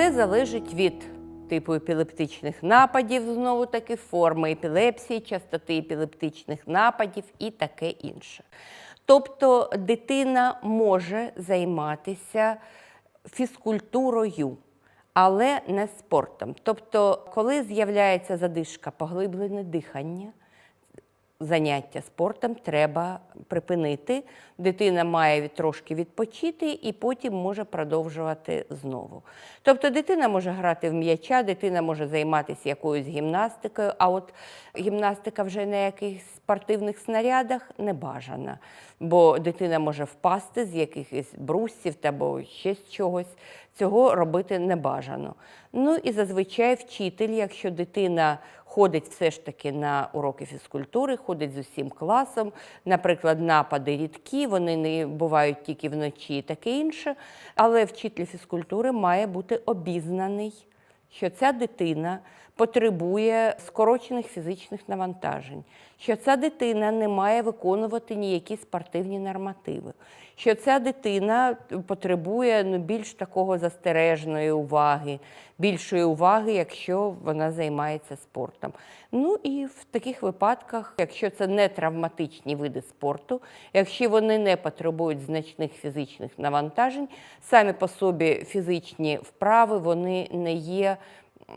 Все залежить від типу епілептичних нападів, знову таки, форми епілепсії, частоти епілептичних нападів і таке інше. Тобто дитина може займатися фізкультурою, але не спортом. Тобто, коли з'являється задишка, поглиблене дихання, заняття спортом треба припинити. Дитина має трошки відпочити і потім може продовжувати знову. Тобто дитина може грати в м'яча, дитина може займатися якоюсь гімнастикою, а от гімнастика вже на якихось спортивних снарядах не бажана, бо дитина може впасти з якихось брусів або ще з чогось. Цього робити не бажано. Ну і зазвичай вчитель, якщо дитина ходить все ж таки на уроки фізкультури, ходить з усім класом. Наприклад, напади рідкі, вони не бувають тільки вночі таке інше. Але вчитель фізкультури має бути обізнаний, що ця дитина потребує скорочених фізичних навантажень, що ця дитина не має виконувати ніякі спортивні нормативи, що ця дитина потребує ну, більш такого застережної уваги, більшої уваги, якщо вона займається спортом. Ну і в таких випадках, якщо це не травматичні види спорту, якщо вони не потребують значних фізичних навантажень, самі по собі фізичні вправи вони не є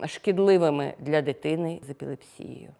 шкідливими для дитини з епілепсією.